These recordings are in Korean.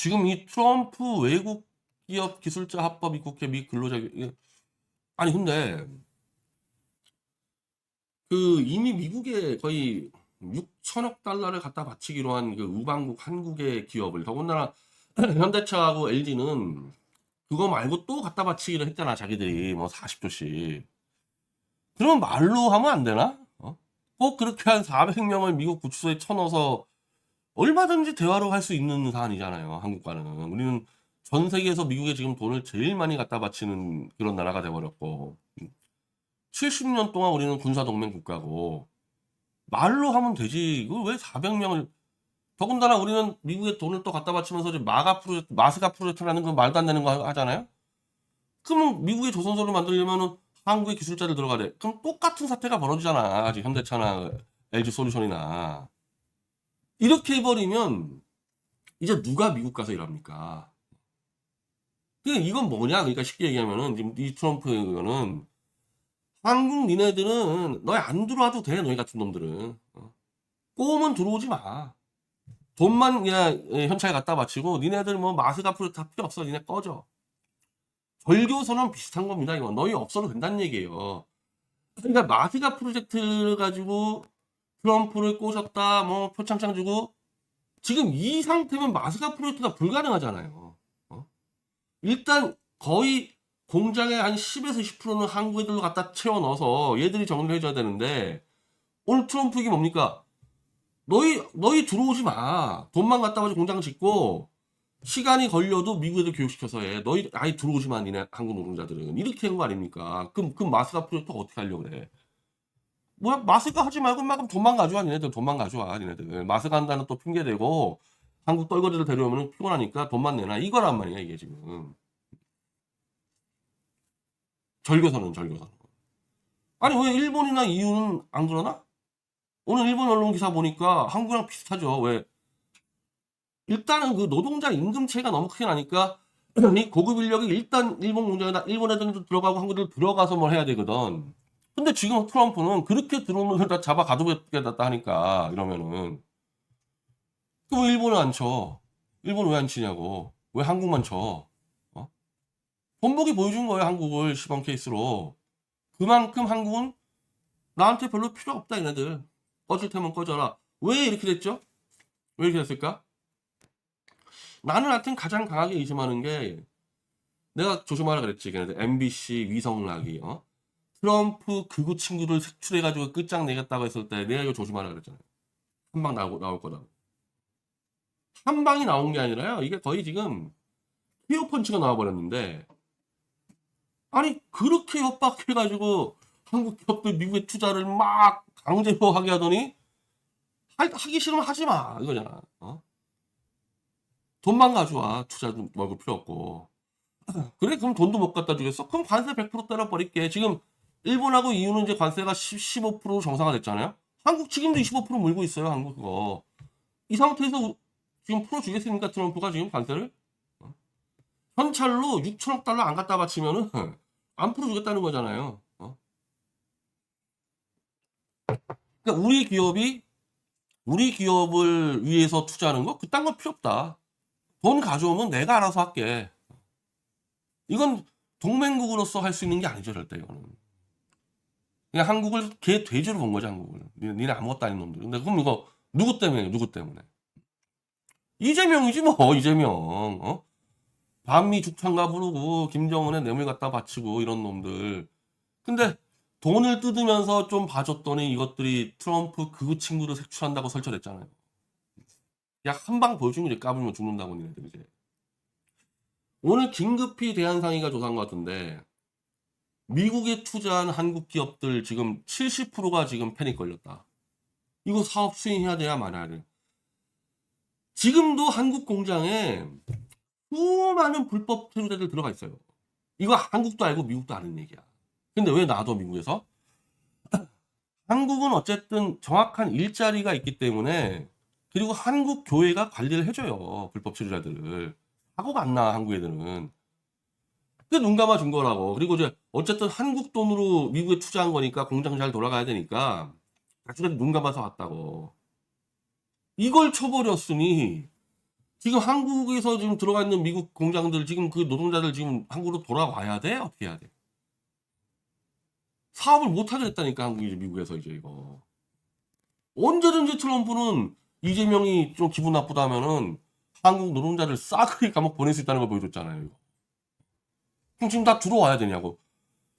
지금 이 트럼프 외국 기업 기술자 합법 입국해 미 근로자 아니 근데 그 이미 미국에 거의 6천억 달러를 갖다 바치기로 한 그 우방국 한국의 기업을 더군다나 현대차하고 LG는 그거 말고 또 갖다 바치기로 했잖아 자기들이 뭐 40조씩 그러면 말로 하면 안 되나? 어? 꼭 그렇게 한 400명을 미국 구치소에 쳐넣어서 얼마든지 대화로 할 수 있는 사안이잖아요 한국과는 우리는 전 세계에서 미국에 지금 돈을 제일 많이 갖다 바치는 그런 나라가 돼버렸고 70년 동안 우리는 군사동맹 국가고 말로 하면 되지 이거 왜 400명을 더군다나 우리는 미국에 돈을 또 갖다 바치면서 마가 프로젝트, 마스가 프로젝트라는 그 말도 안 되는 거 하잖아요. 그러면 미국의 조선소를 만들려면은 한국의 기술자를 들어가래. 그럼 똑같은 사태가 벌어지잖아. 아직 현대차나 LG 솔루션이나 이렇게 해버리면 이제 누가 미국 가서 일합니까? 그러니까 이건 뭐냐? 그러니까 쉽게 얘기하면은 이 트럼프 이거는 한국 니네들은 너희 안 들어와도 돼 너희 같은 놈들은 어. 꼬우면 들어오지 마. 돈만 그냥 예, 현찰 갖다 바치고 니네들 뭐 마스가 프로 다 필요 없어 니네 꺼져 절교서는 비슷한 겁니다 이거 너희 없어도 된다는 얘기예요 그러니까 마스가 프로젝트를 가지고 트럼프를 꼬셨다 뭐 표창장 주고 지금 이 상태면 마스가 프로젝트가 불가능하잖아요 어? 일단 거의 공장의 한 10에서 20%는 한국 애들로 갖다 채워 넣어서 얘들이 정리를 해줘야 되는데 오늘 트럼프 이게 뭡니까 너희 너희 들어오지 마. 돈만 갖다 가지고 공장 짓고 시간이 걸려도 미국 애들 교육시켜서 해. 너희 아예 들어오지 마. 니네 한국 노동자들은 이렇게 한 거 아닙니까? 그럼 그 마스가 프로젝트 어떻게 하려고 그래? 뭐야 마스가 하지 말고 막 돈만 가져와 니네들 돈만 가져와 니네들 마스가 한다는 또 핑계 대고 한국 떨거지를 데려오면 피곤하니까 돈만 내놔 이거란 말이야 이게 지금 절교서는 절교서는 아니 왜 일본이나 EU는 안 그러나? 오늘 일본 언론 기사 보니까 한국이랑 비슷하죠. 왜? 일단은 그 노동자 임금 차이가 너무 크게 나니까 이 고급 인력이 일단 일본 공장에다 일본 애들도 들어가고 한국도 들어가서 뭘 해야 되거든. 근데 지금 트럼프는 그렇게 걸다 잡아 가두겠다 하니까 이러면은 그럼 왜 일본은 안 쳐? 일본 왜 안 치냐고? 왜 한국만 쳐? 어? 본보기 보여준 거예요 한국을 시범 케이스로. 그만큼 한국은 나한테 별로 필요 없다 얘네들. 꺼질 테면 꺼져라. 왜 이렇게 됐죠? 왜 이렇게 됐을까? 나는 하여튼 가장 강하게 의심하는 게 내가 조심하라 그랬지. 걔네들 MBC 위성락이 어? 트럼프 극우 친구를 색출해가지고 끝장내겠다고 했을 때 내가 이거 조심하라 그랬잖아요. 한 방 나올, 나올 거다. 한 방이 나온 게 아니라요. 이게 거의 지금 히어 펀치가 나와버렸는데 아니 그렇게 협박해가지고 한국 기업들 미국에 투자를 막 강제하게 하더니 하, 기 싫으면 하지 마 이거잖아. 어? 돈만 가져와 투자 좀 먹을 필요 없고. 그래 그럼 돈도 못 갖다 주겠어? 그럼 관세 100% 때려버릴게. 지금 일본하고 EU는 이제 관세가 10, 15% 정상화 됐잖아요. 한국 지금도 25% 물고 있어요. 한국 그거. 이 상태에서 지금 풀어주겠습니까 트럼프가 지금 관세를? 어? 현찰로 6천억 달러 안 갖다 바치면은 안 풀어주겠다는 거잖아요. 어? 그러니까 우리 기업이 우리 기업을 위해서 투자하는 거 그딴 건 필요 없다. 돈 가져오면 내가 알아서 할게. 이건 동맹국으로서 할 수 있는 게 아니죠 절대 이거는. 그냥 한국을 개 돼지로 본 거지 한국을. 니네, 니네 아무것도 아닌 놈들. 근데 그럼 이거 누구 때문에 누구 때문에? 이재명이지 뭐 이재명. 어? 반미 죽창가 부르고 김정은의 뇌물 갖다 바치고 이런 놈들. 근데 돈을 뜯으면서 좀 봐줬더니 이것들이 트럼프 그 친구를 색출한다고 설쳐냈잖아요. 야, 한방 보여주면 이제 까불면 죽는다고 니네들 이제. 오늘 긴급히 대한상의가 조사한 것 같은데 미국에 투자한 한국 기업들 지금 70%가 지금 패닉 걸렸다. 이거 사업 수행해야 돼야 말아야 돼. 지금도 한국 공장에 수많은 불법 체류자들 들어가 있어요. 이거 한국도 알고 미국도 아는 얘기야. 근데 왜 놔둬 미국에서? 한국은 어쨌든 정확한 일자리가 있기 때문에 그리고 한국 교회가 관리를 해줘요 불법 체류자들을 사고가 안 나 한국 애들은 눈 감아 준 거라고 그리고 이제 어쨌든 한국 돈으로 미국에 투자한 거니까 공장 잘 돌아가야 되니까 나중에 눈 감아서 왔다고 이걸 쳐버렸으니 지금 한국에서 지금 들어가 있는 미국 공장들 지금 그 노동자들 지금 한국으로 돌아와야 돼? 어떻게 해야 돼? 사업을 못 하게 됐다니까 한국이 미국에서 이제 이거 언제든지 트럼프는 이재명이 좀 기분 나쁘다면은 한국 노동자들 싸그리 감옥 보낼 수 있다는 걸 보여줬잖아요. 이거. 그럼 다 들어와야 되냐고.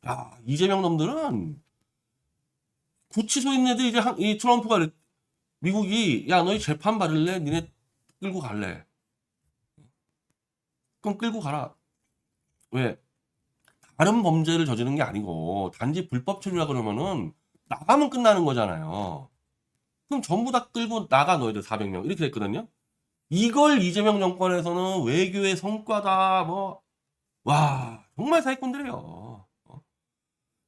야 이재명 놈들은 구치소 있는 애들 이제 한- 이 트럼프가 미국이 야 너희 재판 받을래? 니네 끌고 갈래? 그럼 끌고 가라. 왜? 다른 범죄를 저지른 게 아니고 단지 불법 체류라 그러면은 나가면 끝나는 거잖아요. 그럼 전부 다 끌고 나가 너희들 400명 이렇게 됐거든요. 이걸 이재명 정권에서는 외교의 성과다 뭐 와 정말 사기꾼들이에요. 어?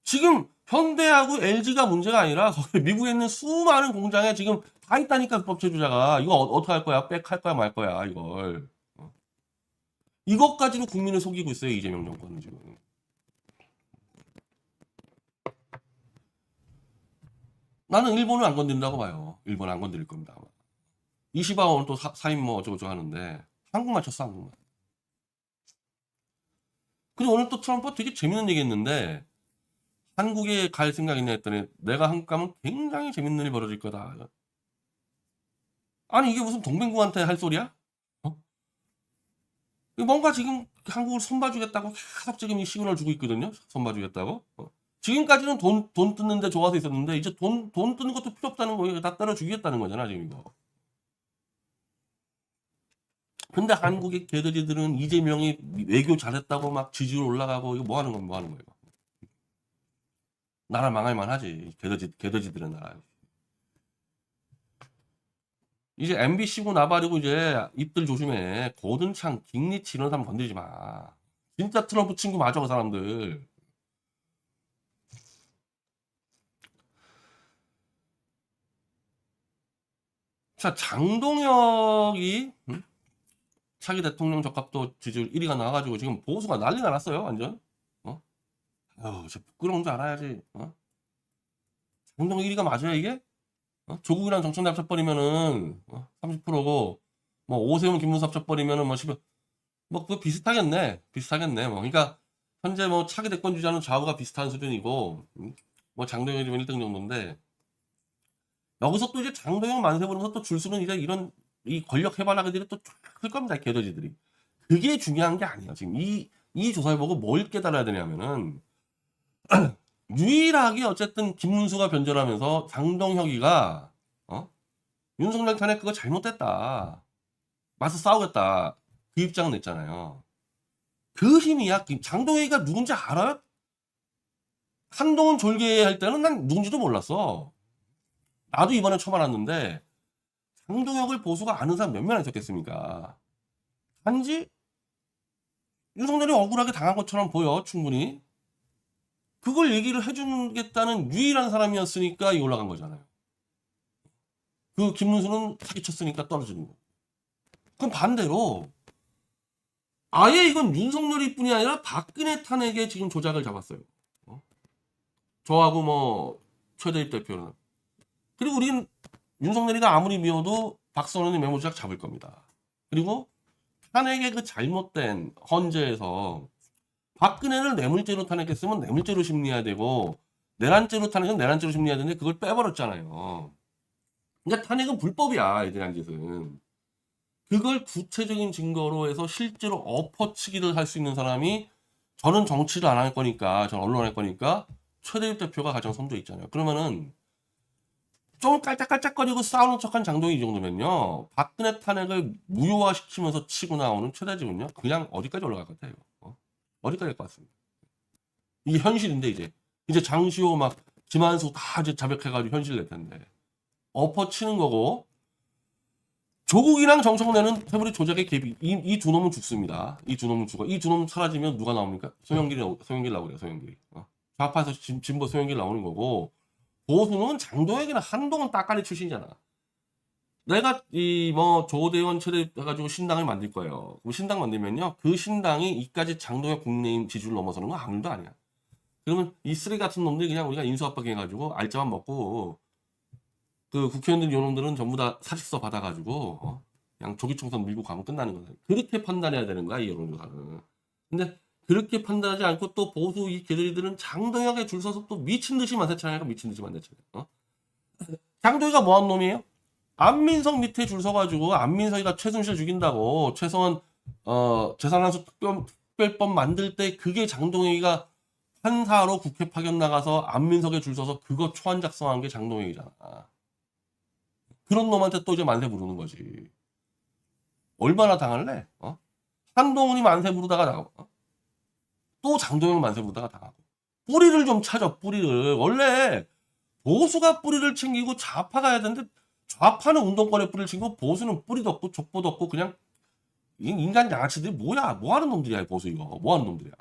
지금 현대하고 LG가 문제가 아니라 미국에 있는 수많은 공장에 지금 다 있다니까 불법 체류자가 이거 어, 어떻게 할 거야? 빽할 거야 말 거야 이걸. 어? 이것까지도 국민을 속이고 있어요 이재명 정권은 지금. 나는 일본을 안 건드린다고 봐요. 일본 안 건드릴 겁니다. 아마. 이시바 오늘 또 사, 사임 뭐 어쩌고저쩌고 하는데 한국만 쳤어 한국만. 근데 오늘 또 트럼프가 되게 재밌는 얘기 했는데 한국에 갈 생각 있냐 했더니 내가 한국 가면 굉장히 재밌는 일이 벌어질 거다. 아니 이게 무슨 동맹국한테 할 소리야? 어? 뭔가 지금 한국을 손봐주겠다고 계속 지금 이 시그널 주고 있거든요. 손봐주겠다고. 어. 지금까지는 돈, 돈 뜯는데 좋아서 있었는데, 이제 돈, 돈 뜨는 것도 필요 없다는 거예요. 다 때려주겠다는 거잖아, 지금 이거. 근데 한국의 개들이들은 이재명이 외교 잘했다고 막 지지율 올라가고, 이거 뭐 하는 건 뭐 하는 거예요. 나라 망할만 하지. 개더지, 개더지들은 나라. 이제 MBC고 나발이고 이제 입들 조심해. 고든창, 빅리치 이런 사람 건드리지 마. 진짜 트럼프 친구 맞아, 그 사람들. 자, 장동혁이 음? 차기 대통령 적합도 지지율 1위가 나와가지고 지금 보수가 난리가 났어요, 완전. 어? 아유, 저 부끄러운 줄 알아야지. 어? 장동혁 1위가 맞아요, 이게? 어? 조국이랑 정청래 합쳐버리면은 어? 30%고 뭐 오세훈 김문수 합쳐버리면은 뭐 10, 뭐 그거 비슷하겠네, 비슷하겠네. 뭐 그러니까 현재 뭐 차기 대권 주자는 좌우가 비슷한 수준이고 음? 뭐 장동혁이 좀 1등 정도인데 여기서 또 이제 장동영 만세 부르면서 또 줄수는 이제 이런 이 권력 해바라기들이 또쫙클 겁니다. 개도지들이. 그게 중요한 게 아니에요. 지금 이, 이 조사를 보고 뭘 깨달아야 되냐면은 유일하게 어쨌든 김문수가 변절하면서 장동혁이가 어? 윤석열 탄핵 그거 잘못됐다. 맞서 싸우겠다. 그 입장을 냈잖아요. 그 힘이야. 장동혁이가 누군지 알아요? 한동훈 졸개할 때는 난 누군지도 몰랐어. 나도 이번에 처음 알았는데 장동혁을 보수가 아는 사람 몇명 있었겠습니까? 단지 윤석열이 억울하게 당한 것처럼 보여 충분히 그걸 얘기를 해주겠다는 유일한 사람이었으니까 이 올라간 거잖아요. 그 김문수는 사기쳤으니까 떨어지는 거. 그럼 반대로 아예 이건 윤석열이 뿐이 아니라 박근혜 탄핵에 지금 조작을 잡았어요. 어? 저하고 뭐 최대입 대표는 그리고 우리는 윤석열이가 아무리 미워도 박선원이 메모 조작 잡을 겁니다. 그리고 탄핵의 그 잘못된 헌재에서 박근혜를 뇌물죄로 탄핵했으면 뇌물죄로 심리해야 되고 내란죄로 탄핵은 내란죄로 심리해야 되는데 그걸 빼버렸잖아요. 그러니까 탄핵은 불법이야 이들 한 짓은. 그걸 구체적인 증거로 해서 실제로 엎어치기를 할 수 있는 사람이 저는 정치를 안 할 거니까 저는 언론 할 거니까 최대입 대표가 가장 선두에 있잖아요. 그러면은 좀 깔짝깔짝거리고 싸우는 척한 장동이 이 정도면요. 박근혜 탄핵을 무효화시키면서 치고 나오는 최대집은요. 그냥 어디까지 올라갈 것 같아요. 어? 어디까지 갈 것 같습니다. 이게 현실인데 이제 이제 장시호 막 김한수 다 이제 자백해가지고 현실 낼 텐데 엎어치는 거고 조국이랑 정청래는 태블릿 조작의 개비 이두 놈은 죽습니다. 이 두 놈은 죽어. 이 두 놈 사라지면 누가 나옵니까? 소영길이 소영길 나오래요. 소영길이. 어? 좌파에서 진, 진보 소영길 나오는 거고 보수는 장동혁이나 한동훈 따까리 출신이잖아. 내가 이 뭐 조대원 최대 해가지고 신당을 만들 거예요. 그럼 신당 만들면요, 그 신당이 이까지 장동혁 국민의힘 지지율 넘어서는 건 아무도 아니야. 그러면 이 쓰레기 같은 놈들이 그냥 우리가 인수합병해가지고 알짜만 먹고 그 국회의원들 요놈들은 전부 다 사직서 받아가지고 어? 그냥 조기 총선 밀고 가면 끝나는 거다. 그렇게 판단해야 되는 거야 이 여론조사는. 근데 그렇게 판단하지 않고 또 보수 이 개들이들은 장동혁에 줄 서서 또 미친 듯이 만세차니까 미친 듯이 만세차냐. 어? 장동혁이가 뭐한 놈이에요? 안민석 밑에 줄 서가지고 안민석이가 최순실 죽인다고 최소한 어 재산한수 특별, 특별법 만들 때 그게 장동혁이가 판사로 국회 파견 나가서 안민석에 줄 서서 그거 초안 작성한 게 장동혁이잖아. 그런 놈한테 또 이제 만세 부르는 거지. 얼마나 당할래? 어? 한동훈이 만세 부르다가 나가고 어? 또 장동혁 만세 부르다가 당하고. 뿌리를 좀 찾아 뿌리를. 원래 보수가 뿌리를 챙기고 좌파가 해야 되는데 좌파는 운동권에 뿌리를 챙기고 보수는 뿌리도 없고 족보도 없고 그냥 인- 인간 양아치들이 뭐야 뭐 하는 놈들이야 이 보수 이거. 뭐 하는 놈들이야